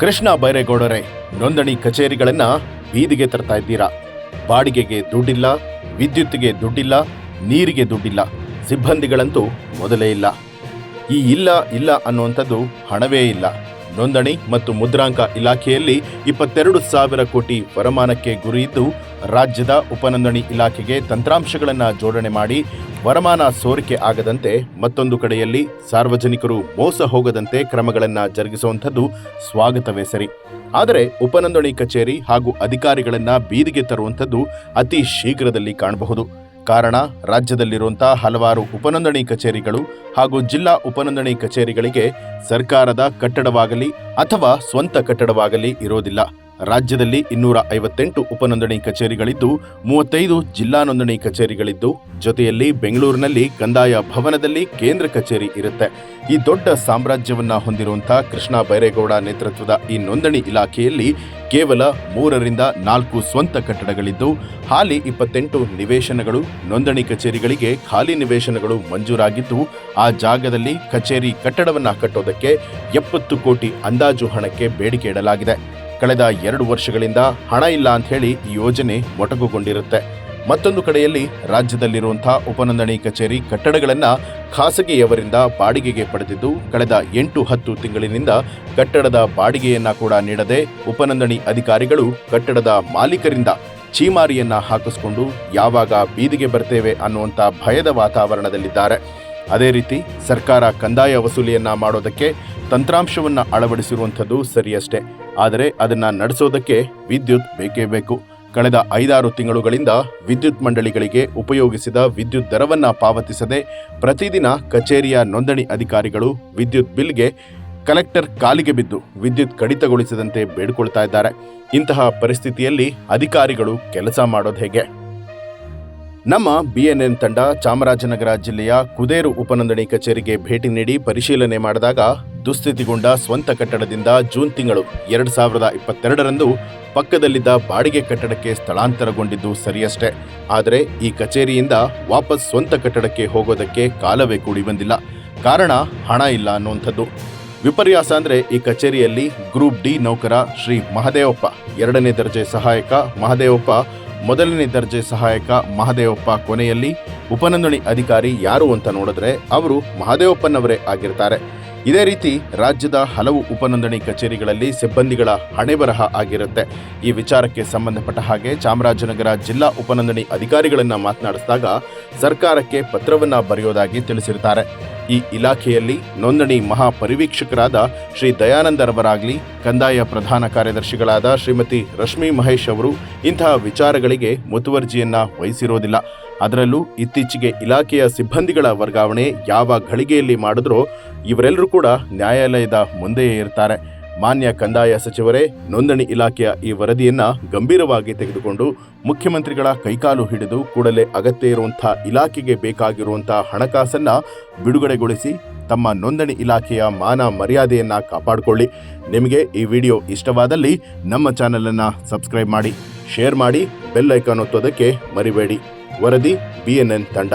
ಕೃಷ್ಣ ಬೈರೇಗೌಡರೇ, ನೋಂದಣಿ ಕಚೇರಿಗಳನ್ನ ಬೀದಿಗೆ ತರ್ತಾ ಇದ್ದೀರಾ? ಬಾಡಿಗೆಗೆ ದುಡ್ಡಿಲ್ಲ, ವಿದ್ಯುತ್ತಿಗೆ ದುಡ್ಡಿಲ್ಲ, ನೀರಿಗೆ ದುಡ್ಡಿಲ್ಲ, ಸಿಬ್ಬಂದಿಗಳಂತೂ ಮೊದಲೇ ಇಲ್ಲ. ಈ ಇಲ್ಲ ಇಲ್ಲ ಅನ್ನುವಂಥದ್ದು ಹಣವೇ ಇಲ್ಲ. ನೋಂದಣಿ ಮತ್ತು ಮುದ್ರಾಂಕ ಇಲಾಖೆಯಲ್ಲಿ ಇಪ್ಪತ್ತೆರಡು ಸಾವಿರ ಕೋಟಿ ವರಮಾನಕ್ಕೆ ಗುರಿಯಿದ್ದು ರಾಜ್ಯದ ಉಪನೋಂದಣಿ ಇಲಾಖೆಗೆ ತಂತ್ರಾಂಶಗಳನ್ನು ಜೋಡಣೆ ಮಾಡಿ ವರಮಾನ ಸೋರಿಕೆ ಆಗದಂತೆ ಮತ್ತೊಂದು ಕಡೆಯಲ್ಲಿ ಸಾರ್ವಜನಿಕರು ಮೋಸ ಹೋಗದಂತೆ ಕ್ರಮಗಳನ್ನು ಜರುಗಿಸುವಂಥದ್ದು ಸ್ವಾಗತವೇ ಸರಿ. ಆದರೆ ಉಪನೋಂದಣಿ ಕಚೇರಿ ಹಾಗೂ ಅಧಿಕಾರಿಗಳನ್ನು ಬೀದಿಗೆ ತರುವಂಥದ್ದು ಅತಿ ಶೀಘ್ರದಲ್ಲಿ ಕಾಣಬಹುದು. ಕಾರಣ ರಾಜ್ಯದಲ್ಲಿರುವಂಥ ಹಲವಾರು ಉಪನೋಂದಣಿ ಕಚೇರಿಗಳು ಹಾಗೂ ಜಿಲ್ಲಾ ಉಪನೋಂದಣಿ ಕಚೇರಿಗಳಿಗೆ ಸರ್ಕಾರದ ಕಟ್ಟಡವಾಗಲಿ ಅಥವಾ ಸ್ವಂತ ಕಟ್ಟಡವಾಗಲಿ ಇರೋದಿಲ್ಲ. ರಾಜ್ಯದಲ್ಲಿ ಇನ್ನೂರ ಐವತ್ತೆಂಟು ಉಪನೋಂದಣಿ ಕಚೇರಿಗಳಿದ್ದು, ಮೂವತ್ತೈದು ಜಿಲ್ಲಾ ನೋಂದಣಿ ಕಚೇರಿಗಳಿದ್ದು, ಜೊತೆಯಲ್ಲಿ ಬೆಂಗಳೂರಿನಲ್ಲಿ ಕಂದಾಯ ಭವನದಲ್ಲಿ ಕೇಂದ್ರ ಕಚೇರಿ ಇರುತ್ತೆ. ಈ ದೊಡ್ಡ ಸಾಮ್ರಾಜ್ಯವನ್ನ ಹೊಂದಿರುವಂತಹ ಕೃಷ್ಣ ಬೈರೇಗೌಡ ನೇತೃತ್ವದ ಈ ನೋಂದಣಿ ಇಲಾಖೆಯಲ್ಲಿ ಕೇವಲ ಮೂರರಿಂದ ನಾಲ್ಕು ಸ್ವಂತ ಕಟ್ಟಡಗಳಿದ್ದು, ಹಾಲಿ ಇಪ್ಪತ್ತೆಂಟು ನಿವೇಶನಗಳು ನೋಂದಣಿ ಕಚೇರಿಗಳಿಗೆ ಖಾಲಿ ನಿವೇಶನಗಳು ಮಂಜೂರಾಗಿದ್ದು, ಆ ಜಾಗದಲ್ಲಿ ಕಚೇರಿ ಕಟ್ಟಡವನ್ನು ಕಟ್ಟೋದಕ್ಕೆ ಎಪ್ಪತ್ತು ಕೋಟಿ ಅಂದಾಜು ಹಣಕ್ಕೆ ಬೇಡಿಕೆ ಇಡಲಾಗಿದೆ. ಕಳೆದ ಎರಡು ವರ್ಷಗಳಿಂದ ಹಣ ಇಲ್ಲ ಅಂತ ಹೇಳಿ ಯೋಜನೆ ಮೊಟಕುಗೊಂಡಿರುತ್ತೆ. ಮತ್ತೊಂದು ಕಡೆಯಲ್ಲಿ ರಾಜ್ಯದಲ್ಲಿರುವಂತಹ ಉಪನೋಂದಣಿ ಕಚೇರಿ ಕಟ್ಟಡಗಳನ್ನು ಖಾಸಗಿಯವರಿಂದ ಬಾಡಿಗೆಗೆ ಪಡೆದಿದ್ದು, ಕಳೆದ ಎಂಟು ಹತ್ತು ತಿಂಗಳಿನಿಂದ ಕಟ್ಟಡದ ಬಾಡಿಗೆಯನ್ನ ಕೂಡ ನೀಡದೆ ಉಪನೋಂದಣಿ ಅಧಿಕಾರಿಗಳು ಕಟ್ಟಡದ ಮಾಲೀಕರಿಂದ ಚೀಮಾರಿಯನ್ನ ಹಾಕಿಸ್ಕೊಂಡು ಯಾವಾಗ ಬೀದಿಗೆ ಬರ್ತೇವೆ ಅನ್ನುವಂಥ ಭಯದ ವಾತಾವರಣದಲ್ಲಿದ್ದಾರೆ. ಅದೇ ರೀತಿ ಸರ್ಕಾರ ಕಂದಾಯ ವಸೂಲಿಯನ್ನ ಮಾಡೋದಕ್ಕೆ ತಂತ್ರಾಂಶವನ್ನ ಅಳವಡಿಸಿರುವಂಥದ್ದು ಸರಿಯಷ್ಟೇ. ಆದರೆ ಅದನ್ನ ನಡೆಸೋದಕ್ಕೆ ವಿದ್ಯುತ್ ಬೇಕೇ ಬೇಕು. ಕಳೆದ ಐದಾರು ತಿಂಗಳುಗಳಿಂದ ವಿದ್ಯುತ್ ಮಂಡಳಿಗಳಿಗೆ ಉಪಯೋಗಿಸಿದ ವಿದ್ಯುತ್ ದರವನ್ನ ಪಾವತಿಸದೆ ಪ್ರತಿದಿನ ಕಚೇರಿಯ ನೋಂದಣಿ ಅಧಿಕಾರಿಗಳು ವಿದ್ಯುತ್ ಬಿಲ್ಗೆ ಕಲೆಕ್ಟರ್ ಕಾಲಿಗೆ ಬಿದ್ದು ವಿದ್ಯುತ್ ಕಡಿತಗೊಳಿಸದಂತೆ ಬೇಡಿಕೊಳ್ತಾ ಇದ್ದಾರೆ. ಇಂತಹ ಪರಿಸ್ಥಿತಿಯಲ್ಲಿ ಅಧಿಕಾರಿಗಳು ಕೆಲಸ ಮಾಡೋದು ಹೇಗೆ? ನಮ್ಮ ಬಿಎನ್ಎನ್ ತಂಡ ಚಾಮರಾಜನಗರ ಜಿಲ್ಲೆಯ ಕುದೇರು ಉಪನೋಂದಣಿ ಕಚೇರಿಗೆ ಭೇಟಿ ನೀಡಿ ಪರಿಶೀಲನೆ ಮಾಡಿದಾಗ ದುಸ್ಥಿತಿಗೊಂಡ ಸ್ವಂತ ಕಟ್ಟಡದಿಂದ ಜೂನ್ ತಿಂಗಳು ಎರಡು ಸಾವಿರದ ಇಪ್ಪತ್ತೆರಡರಂದು ಪಕ್ಕದಲ್ಲಿದ್ದ ಬಾಡಿಗೆ ಕಟ್ಟಡಕ್ಕೆ ಸ್ಥಳಾಂತರಗೊಂಡಿದ್ದು ಸರಿಯಷ್ಟೇ. ಆದರೆ ಈ ಕಚೇರಿಯಿಂದ ವಾಪಸ್ ಸ್ವಂತ ಕಟ್ಟಡಕ್ಕೆ ಹೋಗೋದಕ್ಕೆ ಕಾಲವೇ ಕೂಡಿ ಬಂದಿಲ್ಲ. ಕಾರಣ ಹಣ ಇಲ್ಲ ಅನ್ನುವಂಥದ್ದು. ವಿಪರ್ಯಾಸ ಅಂದರೆ ಈ ಕಚೇರಿಯಲ್ಲಿ ಗ್ರೂಪ್ ಡಿ ನೌಕರ ಶ್ರೀ ಮಹದೇವಪ್ಪ, ಎರಡನೇ ದರ್ಜೆ ಸಹಾಯಕ ಮಹದೇವಪ್ಪ ಮೊದಲನೇ ದರ್ಜೆ ಸಹಾಯಕ ಮಹದೇವಪ್ಪ ಕೊನೆಯಲ್ಲಿ ಉಪನೋಂದಣಿ ಅಧಿಕಾರಿ ಯಾರು ಅಂತ ನೋಡಿದ್ರೆ ಅವರು ಮಹದೇವಪ್ಪನವರೇ ಆಗಿರ್ತಾರೆ. ಇದೇ ರೀತಿ ರಾಜ್ಯದ ಹಲವು ಉಪನೋಂದಣಿ ಕಚೇರಿಗಳಲ್ಲಿ ಸಿಬ್ಬಂದಿಗಳ ಹಣೆಬರಹ ಆಗಿರುತ್ತೆ. ಈ ವಿಚಾರಕ್ಕೆ ಸಂಬಂಧಪಟ್ಟ ಹಾಗೆ ಚಾಮರಾಜನಗರ ಜಿಲ್ಲಾ ಉಪನೋಂದಣಿ ಅಧಿಕಾರಿಗಳನ್ನು ಮಾತನಾಡಿಸಿದಾಗ ಸರ್ಕಾರಕ್ಕೆ ಪತ್ರವನ್ನ ಬರೆಯೋದಾಗಿ ತಿಳಿಸಿರ್ತಾರೆ. ಈ ಇಲಾಖೆಯಲ್ಲಿ ನೋಂದಣಿ ಮಹಾಪರಿವೀಕ್ಷಕರಾದ ಶ್ರೀ ದಯಾನಂದರವರಾಗಲಿ, ಕಂದಾಯ ಪ್ರಧಾನ ಕಾರ್ಯದರ್ಶಿಗಳಾದ ಶ್ರೀಮತಿ ರಶ್ಮಿ ಮಹೇಶ್ ಅವರು ಇಂತಹ ವಿಚಾರಗಳಿಗೆ ಮುತುವರ್ಜಿಯನ್ನ ವಹಿಸಿರೋದಿಲ್ಲ. ಅದರಲ್ಲೂ ಇತ್ತೀಚೆಗೆ ಇಲಾಖೆಯ ಸಿಬ್ಬಂದಿಗಳ ವರ್ಗಾವಣೆ ಯಾವ ಘಳಿಗೆಯಲ್ಲಿ ಮಾಡಿದ್ರೋ ಇವರೆಲ್ಲರೂ ಕೂಡ ನ್ಯಾಯಾಲಯದ ಮುಂದೆಯೇ ಇರ್ತಾರೆ. ಮಾನ್ಯ ಕಂದಾಯ ಸಚಿವರೇ, ನೋಂದಣಿ ಇಲಾಖೆಯ ಈ ವರದಿಯನ್ನ ಗಂಭೀರವಾಗಿ ತೆಗೆದುಕೊಂಡು ಮುಖ್ಯಮಂತ್ರಿಗಳ ಕೈಕಾಲು ಹಿಡಿದು ಕೂಡಲೇ ಅಗತ್ಯ ಇರುವಂತಹ ಇಲಾಖೆಗೆ ಬೇಕಾಗಿರುವಂತಹ ಹಣಕಾಸನ್ನ ಬಿಡುಗಡೆಗೊಳಿಸಿ ತಮ್ಮ ನೋಂದಣಿ ಇಲಾಖೆಯ ಮಾನ ಮರ್ಯಾದೆಯನ್ನ ಕಾಪಾಡಿಕೊಳ್ಳಿ. ನಿಮಗೆ ಈ ವಿಡಿಯೋ ಇಷ್ಟವಾದಲ್ಲಿ ನಮ್ಮ ಚಾನಲನ್ನು ಸಬ್ಸ್ಕ್ರೈಬ್ ಮಾಡಿ, ಶೇರ್ ಮಾಡಿ, ಬೆಲ್ ಐಕಾನ್ ಒತ್ತೋದಕ್ಕೆ ಮರಿಬೇಡಿ. ವರದಿ ಬಿಎನ್ಎನ್ ತಂಡ.